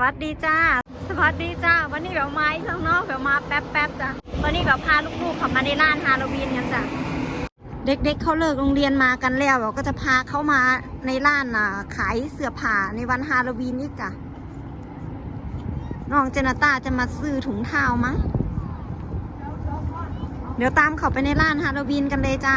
วัสดีจ้า สวัสดีจ้า วันนี้แบบมาอีกข้างนอกแบบมาแป๊บแป๊บจ้ะวันนี้แบบพาลูกๆขับมาในร้านฮาโลวีนกันจ้ะ เด็กๆเขาเลิกโรงเรียนมากันแล้วก็จะพาเขามาในร้านน่ะขายเสื้อผ้าในวันฮาโลวีนนี่จ้ะ น้องเจนาตาจะมาซื้อถุงเท้ามั้ง เดี๋ยวตามเขาไปในร้านฮาโลวีนกันเลยจ้า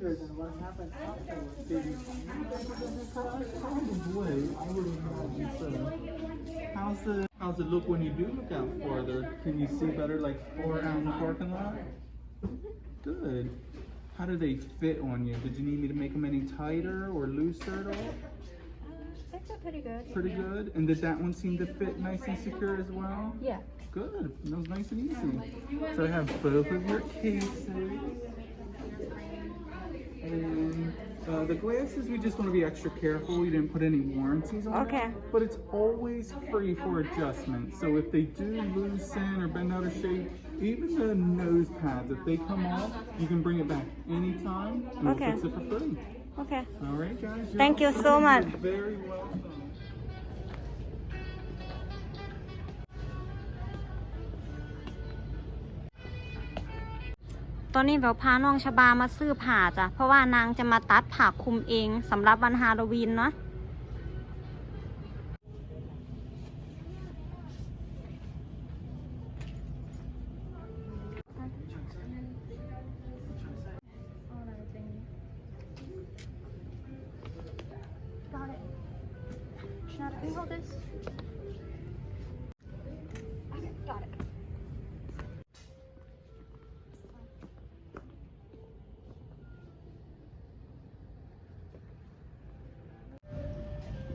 wondered then what happened afterwards. Kind of way, I would imagine so. How's the how's it look when you do look out farther? Can you see better like four out in the parking lot? Good. How do they fit on you? Did you need me to make them any tighter or looser at all? Uh, That's pretty good. Pretty good. And did that one seem to fit nice and secure as well? Yeah. Good. That was nice and easy. So I have both of your cases. And uh, the glasses, we just want to be extra careful. We didn't put any warranties on Okay. them, But it's always free for adjustment. So if they do loosen or bend out of shape, even the nose pads, if they come off, you can bring it back anytime and Okay. we'll fix it for free. Okay. All right, guys. Thank you so much. Very welcome. ตอนนี้แบบพาน้องชบามาซื้อผ้าจ้ะ เพราะว่านางจะมาตัดผ้าคุมเองสำหรับวันฮาโลวีนเนาะ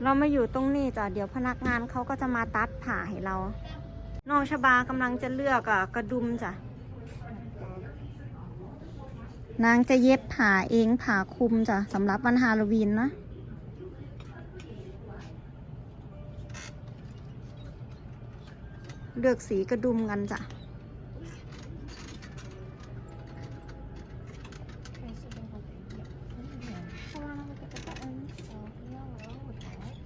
เรามาอยู่ตรงนี้จ้ะเดี๋ยวพนักงานเขาก็จะมาตัดผ้าให้เรา น้องชบากำลังจะเลือกอะกระดุมจ้ะนางจะเย็บผ้าเองผ้าคลุมจ้ะสำหรับวันฮาโลวีนนะเลือกสีกระดุมกันจ้ะ Okay, so then we'll do yep. So I want to look at the buttons. So yellow with white.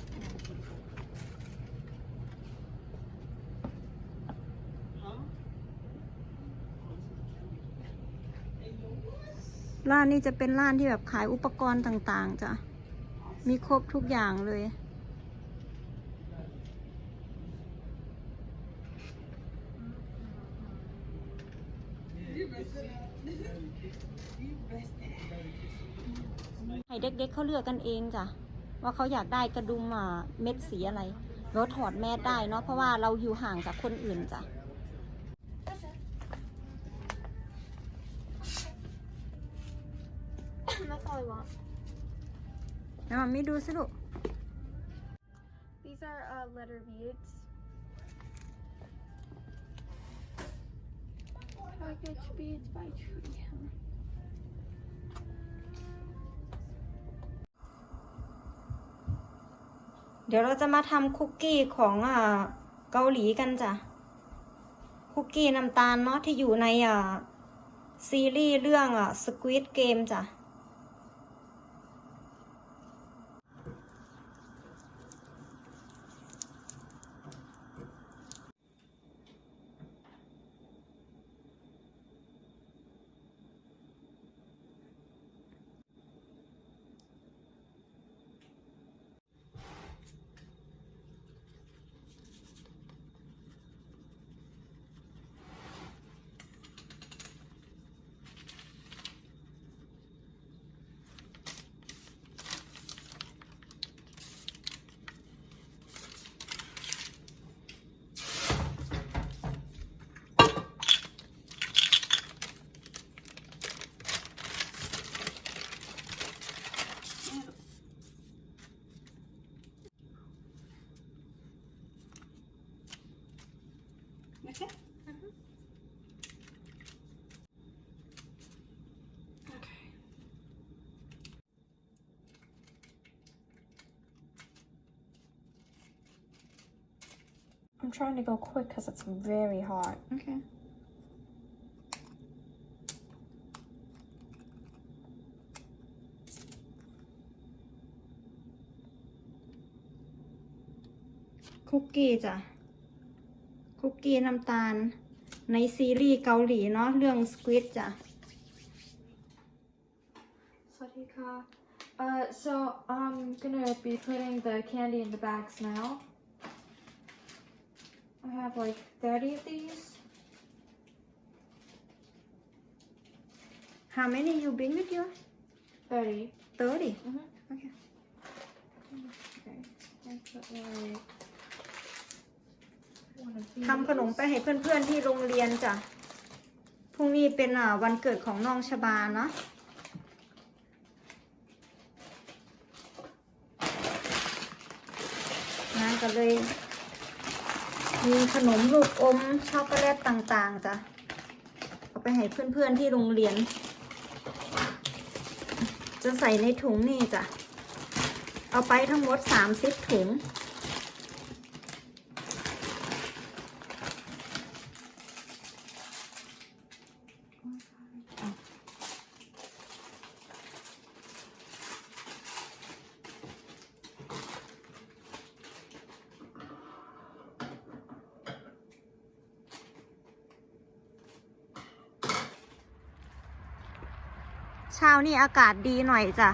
ร้านนี้จะเป็นร้านที่แบบขายอุปกรณ์ต่างๆจ้ะ มีครบทุกอย่างเลย ให้เด็กๆเขาเลือกกันเองจ้ะ ว่าเขาอยากได้กระดุมอะเม็ดสีอะไรเราถอดแมสได้เนาะเพราะว่าเราอยู่ห่างจากคนอื่นจ้ะ That's all I want. แล้วมันไม่ดูสิลูก These are uh, letter beads. Package beads by Tree. เดี๋ยวเราจะมาทำคุกกี้ของอ่าเกาหลีกันจ้ะ คุกกี้น้ำตาลเนาะที่อยู่ในอ่าซีรีส์เรื่องอะ Squid Game จ้ะ Okay? -hmm. Okay. I'm trying to go quick because it's very hot. Okay. 고기 คุกกี้น้ำตาล ในซีรีส์เกาหลีเนาะเรื่องสควิดจ้ะ Swadika. Uh, so I'm gonna be putting the candy in the bags now. I have like 30 of these. How many you bring with you? 30. 30. Mhm. Okay. Okay. I put like one of these. ทำขนมไปให้เพื่อนๆที่โรงเรียนจ้ะ พรุ่งนี้เป็นอ่าวันเกิดของน้องชบาเนาะงานก็เลย มีขนมลูกอมช็อกโกแลตต่างๆจ้ะ เอาไปให้เพื่อนๆที่โรงเรียน จะใส่ในถุงนี่จ้ะ เอาไปทั้งหมด30ถุง เช้านี่อากาศดีหน่อยจ้ะ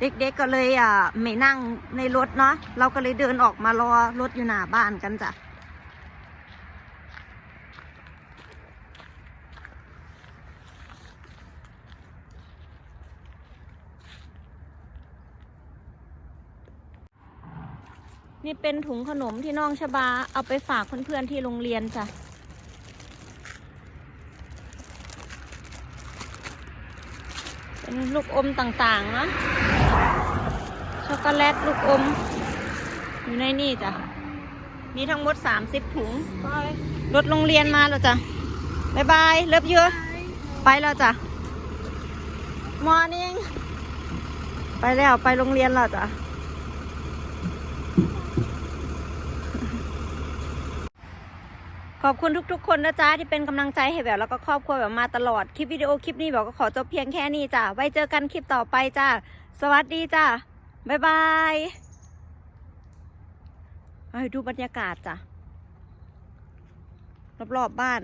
เด็กๆก็เลยอะไม่นั่งในรถเนาะ เราก็เลยเดินออกมารอรถอยู่หน้าบ้านกันจ้ะนี่เป็นถุงขนมที่น้องชบาเอาไปฝากเพื่อนๆที่โรงเรียนจ้ะ เป็นลูกอมต่างๆนะช็อกโกแลตลูกอม อยู่ในนี่จ้ะ มีทั้งหมด 30 ถุง Bye. รถโรงเรียนมาแล้วจ้ะบายบายเลิฟเยอะไปแล้วจ้ะมอร์นิ่งไปแล้วไปโรงเรียนแล้วจ้ะ ขอบคุณทุก ๆ คนนะจ๊ะที่เป็นกำลังใจให้แบบแล้วก็ครอบครัวแบบมาตลอดคลิปวิดีโอคลิปนี้แบบก็ขอจบเพียงแค่นี้จ้ะไว้เจอกันคลิปต่อไปจ้ะสวัสดีจ้ะบ๊ายบายให้ดูบรรยากาศจ้ะรอบๆบ้าน